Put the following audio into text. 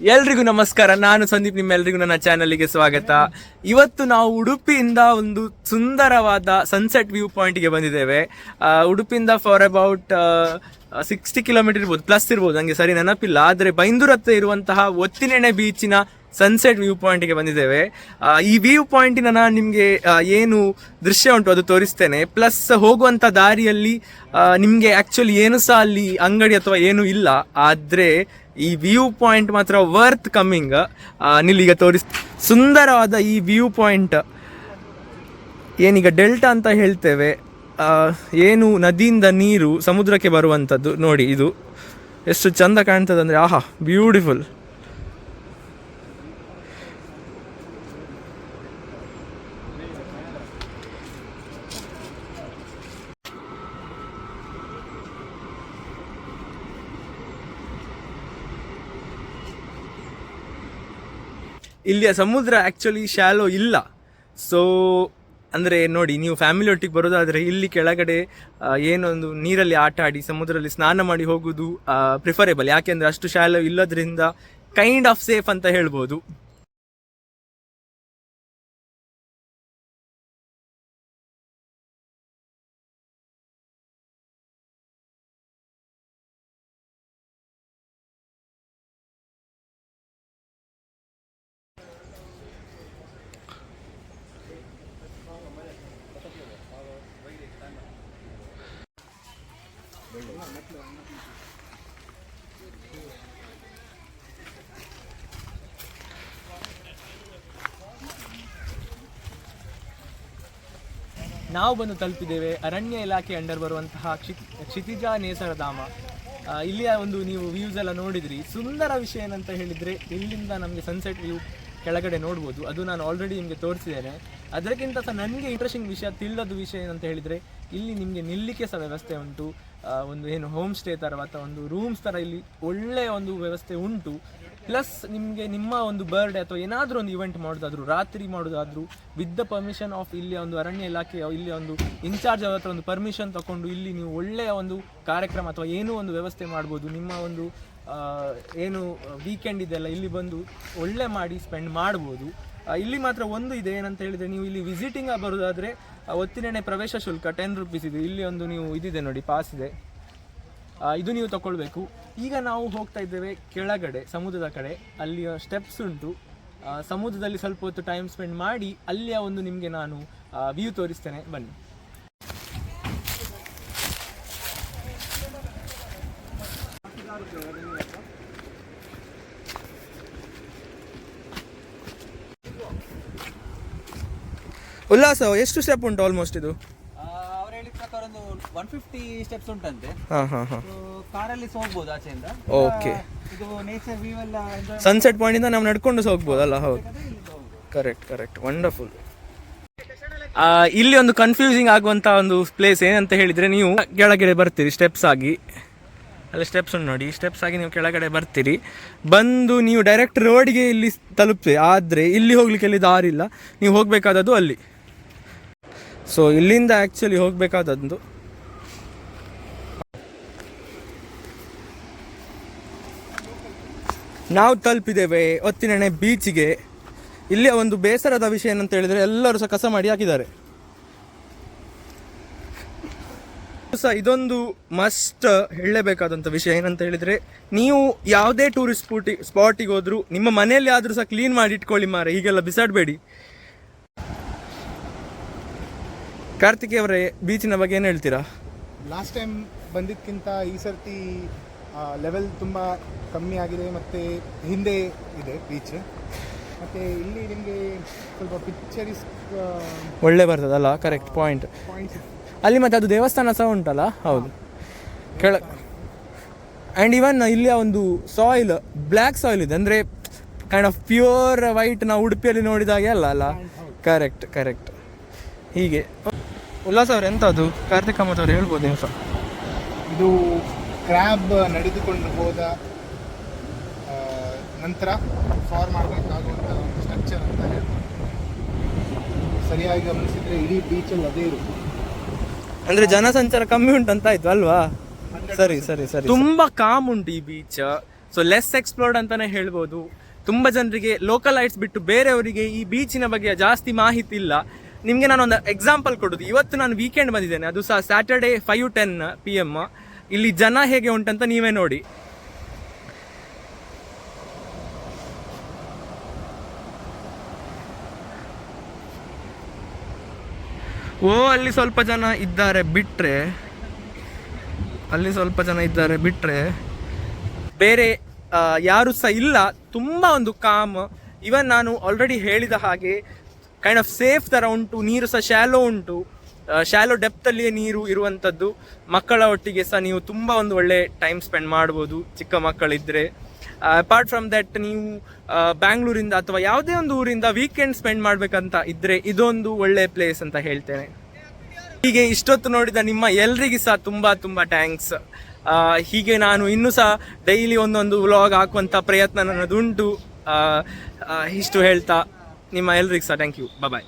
ಎಲ್ರಿಗೂ ನಮಸ್ಕಾರ. ನಾನು ಸಂದೀಪ್ ನಿಮ್ಮೆಲ್ಲರಿಗೂ ನನ್ನ ಚಾನಲ್ಗೆ ಸ್ವಾಗತ. ಇವತ್ತು ನಾವು ಉಡುಪಿಯಿಂದ ಒಂದು ಸುಂದರವಾದ ಸನ್ಸೆಟ್ ವ್ಯೂ ಪಾಯಿಂಟ್ಗೆ ಬಂದಿದ್ದೇವೆ. ಉಡುಪಿಯಿಂದ ಫಾರ್ ಅಬೌಟ್ ಸಿಕ್ಸ್ಟಿ ಕಿಲೋಮೀಟರ್ ಇರ್ಬೋದು ಪ್ಲಸ್ ಇರ್ಬೋದು ನನಗೆ ಸರಿ ನೆನಪಿಲ್ಲ. ಆದರೆ ಬೈಂದೂರ್ ಹತ್ರ ಇರುವಂತಹ ಒತ್ತಿನೆಣೆ ಬೀಚಿನ ಸನ್ಸೆಟ್ ವ್ಯೂ ಪಾಯಿಂಟ್ಗೆ ಬಂದಿದ್ದೇವೆ. ಈ ವ್ಯೂ ಪಾಯಿಂಟಿನ ನಾನು ನಿಮಗೆ ಏನು ದೃಶ್ಯ ಉಂಟು ಅದು ತೋರಿಸ್ತೇನೆ. ಪ್ಲಸ್ ಹೋಗುವಂಥ ದಾರಿಯಲ್ಲಿ ನಿಮಗೆ ಆ್ಯಕ್ಚುಲಿ ಏನು ಸಹ ಅಲ್ಲಿ ಅಂಗಡಿ ಅಥವಾ ಏನು ಇಲ್ಲ. ಆದರೆ ಈ ವ್ಯೂ ಪಾಯಿಂಟ್ ಮಾತ್ರ ವರ್ತ್ ಕಮ್ಮಿಂಗ್ ನಿಲ್ಲಿಗೆ ತೋರಿಸ್, ಸುಂದರವಾದ ಈ ವ್ಯೂ ಪಾಯಿಂಟ್ ಏನೀಗ ಡೆಲ್ಟಾ ಅಂತ ಹೇಳ್ತೇವೆ. ಏನು ನದಿಯಿಂದ ನೀರು ಸಮುದ್ರಕ್ಕೆ ಬರುವಂಥದ್ದು ನೋಡಿ ಇದು. ಎಷ್ಟು ಚಂದ ಕಾಣ್ತದೆ ಅಂದರೆ ಆಹಾ ಬ್ಯೂಟಿಫುಲ್ ಇಲ್ಲಿಯ ಸಮುದ್ರ ಆ್ಯಕ್ಚುಲಿ ಶಾಲೋ ಇಲ್ಲ. ಸೊ ಅಂದರೆ ನೋಡಿ, ನೀವು ಫ್ಯಾಮಿಲಿ ಒಟ್ಟಿಗೆ ಬರೋದಾದರೆ ಇಲ್ಲಿ ಕೆಳಗಡೆ ಏನೊಂದು ನೀರಲ್ಲಿ ಆಟ ಆಡಿ ಸಮುದ್ರದಲ್ಲಿ ಸ್ನಾನ ಮಾಡಿ ಹೋಗೋದು ಪ್ರಿಫರೇಬಲ್ ಯಾಕೆಂದರೆ ಅಷ್ಟು ಶ್ಯಾಲೋ ಇಲ್ಲದ್ರಿಂದ ಕೈಂಡ್ ಆಫ್ ಸೇಫ್ ಅಂತ ಹೇಳ್ಬೋದು. ನಾವು ಬಂದು ತಲುಪಿದ್ದೇವೆ. ಅರಣ್ಯ ಇಲಾಖೆ ಅಂಡರ್ ಬರುವಂತಹ ಕ್ಷಿ- ಕ್ಷಿತಿಜ ನೇಸರಧಾಮ. ಇಲ್ಲಿಯ ಒಂದು ನೀವು ವ್ಯೂಸ್ ಎಲ್ಲ ನೋಡಿದ್ರಿ. ಸುಂದರ ವಿಷಯ ಏನಂತ ಹೇಳಿದ್ರೆ, ಇಲ್ಲಿಂದ ನಮಗೆ ಸನ್ಸೆಟ್ ವ್ಯೂ ಕೆಳಗಡೆ ನೋಡ್ಬೋದು. ಅದು ನಾನು ಆಲ್ರೆಡಿ ನಿಮಗೆ ತೋರಿಸಿದ್ದೇನೆ. ಅದಕ್ಕಿಂತ ಸಹ ನನಗೆ ಇಂಟ್ರೆಸ್ಟಿಂಗ್ ವಿಷಯ ತಿಳಿದದ್ದು ವಿಷಯ ಏನಂತ ಹೇಳಿದರೆ, ಇಲ್ಲಿ ನಿಮಗೆ ನಿಲ್ಲಿಕೆ ಸಹ ವ್ಯವಸ್ಥೆ ಉಂಟು. ಒಂದು ಏನು ಹೋಮ್ ಸ್ಟೇ ಥರ ಅಥವಾ ಒಂದು ರೂಮ್ಸ್ ಥರ ಇಲ್ಲಿ ಒಳ್ಳೆಯ ಒಂದು ವ್ಯವಸ್ಥೆ ಉಂಟು. ಪ್ಲಸ್ ನಿಮಗೆ ನಿಮ್ಮ ಒಂದು ಬರ್ಡೇ ಅಥವಾ ಏನಾದರೂ ಒಂದು ಇವೆಂಟ್ ಮಾಡೋದಾದ್ರು, ರಾತ್ರಿ ಮಾಡೋದಾದ್ರು ವಿತ್ ದ ಪರ್ಮಿಷನ್ ಆಫ್ ಇಲ್ಲಿಯ ಒಂದು ಅರಣ್ಯ ಇಲಾಖೆಯ ಇಲ್ಲಿ ಒಂದು ಇನ್ಚಾರ್ಜ್ ಅವ್ರ ಹತ್ರ ಒಂದು ಪರ್ಮಿಷನ್ ತಗೊಂಡು ಇಲ್ಲಿ ನೀವು ಒಳ್ಳೆಯ ಒಂದು ಕಾರ್ಯಕ್ರಮ ಅಥವಾ ಏನೂ ಒಂದು ವ್ಯವಸ್ಥೆ ಮಾಡ್ಬೋದು. ನಿಮ್ಮ ಒಂದು ಏನು ವೀಕೆಂಡ್ ಇದೆಲ್ಲ ಇಲ್ಲಿ ಬಂದು ಒಳ್ಳೆ ಮಾಡಿ ಸ್ಪೆಂಡ್ ಮಾಡ್ಬೋದು. ಇಲ್ಲಿ ಮಾತ್ರ ಒಂದು ಇದೆ ಏನಂತ ಹೇಳಿದ್ರೆ ನೀವು ಇಲ್ಲಿ ವಿಸಿಟಿಂಗ್ ಬರೋದಾದ್ರೆ ಆ, ಒತ್ತಿನೆಣೆ ಪ್ರವೇಶ ಶುಲ್ಕ ಟೆನ್ ರುಪೀಸ್ ಇದೆ. ಇಲ್ಲಿ ಒಂದು ನೀವು ಇದಿದೆ ನೋಡಿ ಪಾಸ್ ಇದೆ. ಇದು ನೀವು ತಗೊಳ್ಬೇಕು ಈಗ ನಾವು ಹೋಗ್ತಾ ಇದ್ದೇವೆ ಕೆಳಗಡೆ ಸಮುದ್ರದ ಕಡೆ. ಅಲ್ಲಿಯ ಸ್ಟೆಪ್ಸ್ ಉಂಟು. ಸಮುದ್ರದಲ್ಲಿ ಸ್ವಲ್ಪ ಹೊತ್ತು ಟೈಮ್ ಸ್ಪೆಂಡ್ ಮಾಡಿ ಅಲ್ಲಿಯ ಒಂದು ನಿಮಗೆ ನಾನು ವ್ಯೂ ತೋರಿಸ್ತೇನೆ. ಬನ್ನಿ. ಉಲ್ಲಾಸ ಎಷ್ಟು ಸ್ಟೆಪ್ ಉಂಟು ಆಲ್ಮೋಸ್ಟ್ ಇದು? ಅವ್ರು ಹೇಳಿದ ಪ್ರಕಾರ ಒಂದು ಒನ್ ಫಿಫ್ಟಿ ಸ್ಟೆಪ್ಸ್ ಉಂಟಂತೆ. ಹಾಂ ಹಾಂ ಹಾಂ. ಕಾರಲ್ಲಿ ಸಹ ಹೋಗ್ಬೋದು ಆಚೆಯಿಂದ. ಓಕೆ ಇದು ನೇಚರ್ ವ್ಯೂ ಎಲ್ಲ ಎಂಜಾಯ್ ಸನ್ಸೆಟ್ ಪಾಯಿಂಟಿಂದ ನಾವು ನಡ್ಕೊಂಡು ಸಹ ಹೋಗ್ಬೋದಲ್ಲ ಹೌದು. ಕರೆಕ್ಟ್ ಕರೆಕ್ಟ್ ವಂಡರ್ಫುಲ್ ಇಲ್ಲಿ ಒಂದು ಕನ್ಫ್ಯೂಸಿಂಗ್ ಆಗುವಂತ ಒಂದು ಪ್ಲೇಸ್ ಏನಂತ ಹೇಳಿದ್ರೆ ನೀವು ಕೆಳಗಡೆ ಬರ್ತೀರಿ ಸ್ಟೆಪ್ಸ್ ಆಗಿ. ಅಲ್ಲಿ ಸ್ಟೆಪ್ಸ್ ಉಂಟು ನೋಡಿ. ಸ್ಟೆಪ್ಸ್ ಆಗಿ ನೀವು ಕೆಳಗಡೆ ಬರ್ತೀರಿ. ಬಂದು ನೀವು ಡೈರೆಕ್ಟ್ ರೋಡ್ಗೆ ಇಲ್ಲಿ ತಲುಪ್ತೀರಿ. ಆದರೆ ಇಲ್ಲಿ ಹೋಗ್ಲಿಕ್ಕೆ ಇಲ್ಲಿ ದಾರಿ ಇಲ್ಲ ನೀವು ಹೋಗಬೇಕಾದದ್ದು ಅಲ್ಲಿ. ಸೊ ಇಲ್ಲಿಂದ ಆ್ಯಕ್ಚುಲಿ ಹೋಗಬೇಕಾದದ್ದು. ನಾವು ತಲುಪಿದ್ದೇವೆ ಒತ್ತಿನೆಣೆ ಬೀಚಿಗೆ ಇಲ್ಲಿಯ ಒಂದು ಬೇಸರದ ವಿಷಯ ಏನಂತ ಹೇಳಿದರೆ ಎಲ್ಲರೂ ಸಹ ಕಸ ಮಾಡಿ ಹಾಕಿದ್ದಾರೆ. ಸಹ ಇದೊಂದು ಮಸ್ಟ್ ಹೇಳಲೇಬೇಕಾದಂಥ ವಿಷಯ ಏನಂತ ಹೇಳಿದರೆ, ನೀವು ಯಾವುದೇ ಟೂರಿಸ್ಟ್ ಸ್ಪೂಟಿ ಸ್ಪಾಟಿಗೆ ಹೋದರೂ ನಿಮ್ಮ ಮನೆಯಲ್ಲಿ ಆದರೂ ಸಹ ಕ್ಲೀನ್ ಮಾಡಿ ಇಟ್ಕೊಳ್ಳಿ ಮಾರೆ, ಹೀಗೆಲ್ಲ ಬಿಸಾಡಬೇಡಿ. ಕಾರ್ತಿಕ್ ಅವರೇ ಬೀಚಿನ ಬಗ್ಗೆ ಏನು ಹೇಳ್ತೀರಾ? ಲಾಸ್ಟ್ ಟೈಮ್ ಬಂದಿದ್ದಕ್ಕಿಂತ ಈ ಸರ್ತಿ ಲೆವೆಲ್ ತುಂಬ ಕಮ್ಮಿ ಆಗಿದೆ ಮತ್ತು ಹಿಂದೆ ಇದೆ ಬೀಚ್ ಮತ್ತು ಇಲ್ಲಿ ನಿಮಗೆ ಸ್ವಲ್ಪ ಪಿಕ್ಚರಿಸ್ ಒಳ್ಳೆ ಬರ್ತದಲ್ಲ ಕರೆಕ್ಟ್ ಪಾಯಿಂಟ್ ಪಾಯಿಂಟ್ಸ್ ಅಲ್ಲಿ ಮತ್ತೆ ಅದು ದೇವಸ್ಥಾನ ಸಹ ಉಂಟಲ್ಲ? ಹೌದು. ಕೆಳ ಆ್ಯಂಡ್ ಇವನ್ ಇಲ್ಲಿಯ ಒಂದು ಸಾಯಿಲ್ ಬ್ಲ್ಯಾಕ್ ಸಾಯಿಲ್ ಇದೆ. ಅಂದರೆ ಕೈಂಡ್ ಆಫ್ ಪ್ಯೂರ್ ವೈಟ್ ನಾವು ಉಡುಪಿಯಲ್ಲಿ ನೋಡಿದಾಗೆ ಅಲ್ಲ ಅಲ್ಲ? ಕರೆಕ್ಟ್ ಕರೆಕ್ಟ್ ಹೀಗೆ. ಉಲ್ಲಾಸ್ ಅವ್ರು ಎಂತ ಅದು ಕಾರ್ತಿಕ್ ಕಾಮತ್ ಅವ್ರು ಹೇಳ್ಬೋದು ಸರ್ ಇದು ಕ್ರ್ಯಾಬ್ ನಡೆದುಕೊಂಡು ಹೋದ ನಂತರ ಫಾರ್ಮ್ ಮಾಡಬೇಕಾಗುವಂಥ ಒಂದು ಸ್ಟ್ರಕ್ಚರ್ ಅಂತ ಹೇಳ್ಬೋದು. ಸರಿಯಾಗಿ ಗಮನಿಸಿದರೆ ಇಡೀ ಬೀಚಲ್ಲಿ ಅದೇ ಇರುತ್ತೆ. ಅಂದ್ರೆ ಜನಸಂಚಾರ ಕಮ್ಮಿ ಉಂಟಂತ ಆಯ್ತು ಅಲ್ವಾ? ಸರಿ ಸರಿ ಸರಿ ತುಂಬಾ ಕಾಮ್ ಉಂಟು ಈ ಬೀಚ್ ಸೊ ಲೆಸ್ ಎಕ್ಸ್ಪ್ಲೋರ್ಡ್ ಅಂತಾನೆ ಹೇಳ್ಬೋದು. ತುಂಬ ಜನರಿಗೆ ಲೋಕಲ್ ಲೈಟ್ಸ್ ಬಿಟ್ಟು ಬೇರೆಯವರಿಗೆ ಈ ಬೀಚಿನ ಬಗ್ಗೆ ಜಾಸ್ತಿ ಮಾಹಿತಿ ಇಲ್ಲ. ನಿಮಗೆ ನಾನು ಒಂದು ಎಕ್ಸಾಂಪಲ್ ಕೊಡೋದು. ಇವತ್ತು ನಾನು ವೀಕೆಂಡ್ ಬಂದಿದ್ದೇನೆ. ಅದು ಸಹ Saturday five ten P M ಇಲ್ಲಿ ಜನ ಹೇಗೆ ಉಂಟಂತ ನೀವೇ ನೋಡಿ. ಓ, ಅಲ್ಲಿ ಸ್ವಲ್ಪ ಜನ ಇದ್ದಾರೆ ಬಿಟ್ಟರೆ ಅಲ್ಲಿ ಸ್ವಲ್ಪ ಜನ ಇದ್ದಾರೆ ಬಿಟ್ಟರೆ ಬೇರೆ ಯಾರು ಸಹ ಇಲ್ಲ. ತುಂಬ ಒಂದು ಕಾಮ್ ಇವನ್ ನಾನು ಆಲ್ರೆಡಿ ಹೇಳಿದ ಹಾಗೆ ಕೈಂಡ್ ಆಫ್ ಸೇಫ್ ಥರ ಉಂಟು, ನೀರು ಸಹ ಶ್ಯಾಲೋ ಉಂಟು. ಶ್ಯಾಲೋ ಡೆಪ್ತಲ್ಲಿಯೇ ನೀರು ಇರುವಂಥದ್ದು ಮಕ್ಕಳ ಒಟ್ಟಿಗೆ ಸಹ ನೀವು ತುಂಬ ಒಂದು ಒಳ್ಳೆ ಟೈಮ್ ಸ್ಪೆಂಡ್ ಮಾಡ್ಬೋದು ಚಿಕ್ಕ ಮಕ್ಕಳಿದ್ದರೆ ಅಪಾರ್ಟ್ ಫ್ರಮ್ ದಟ್ ನೀವು ಬ್ಯಾಂಗ್ಳೂರಿಂದ ಅಥವಾ ಯಾವುದೇ ಒಂದು ಊರಿಂದ ವೀಕೆಂಡ್ ಸ್ಪೆಂಡ್ ಮಾಡಬೇಕಂತ ಇದ್ದರೆ ಇದೊಂದು ಒಳ್ಳೆ ಪ್ಲೇಸ್ ಅಂತ ಹೇಳ್ತೇನೆ. ಹೀಗೆ ಇಷ್ಟೊತ್ತು ನೋಡಿದ ನಿಮ್ಮ ಎಲ್ರಿಗೂ ಸಹ ತುಂಬಾ ತುಂಬಾ ಥ್ಯಾಂಕ್ಸ್ ಹೀಗೆ ನಾನು ಇನ್ನೂ ಸಹ ಡೈಲಿ ಒಂದೊಂದು ವ್ಲಾಗ್ ಹಾಕುವಂಥ ಪ್ರಯತ್ನ ನನ್ನದುಂಟು. ಇಷ್ಟು ಹೇಳ್ತಾ ನಿಮ್ಮ ಎಲ್ರಿಗೂ ಸಹ ಥ್ಯಾಂಕ್ ಯು ಬಾಯ್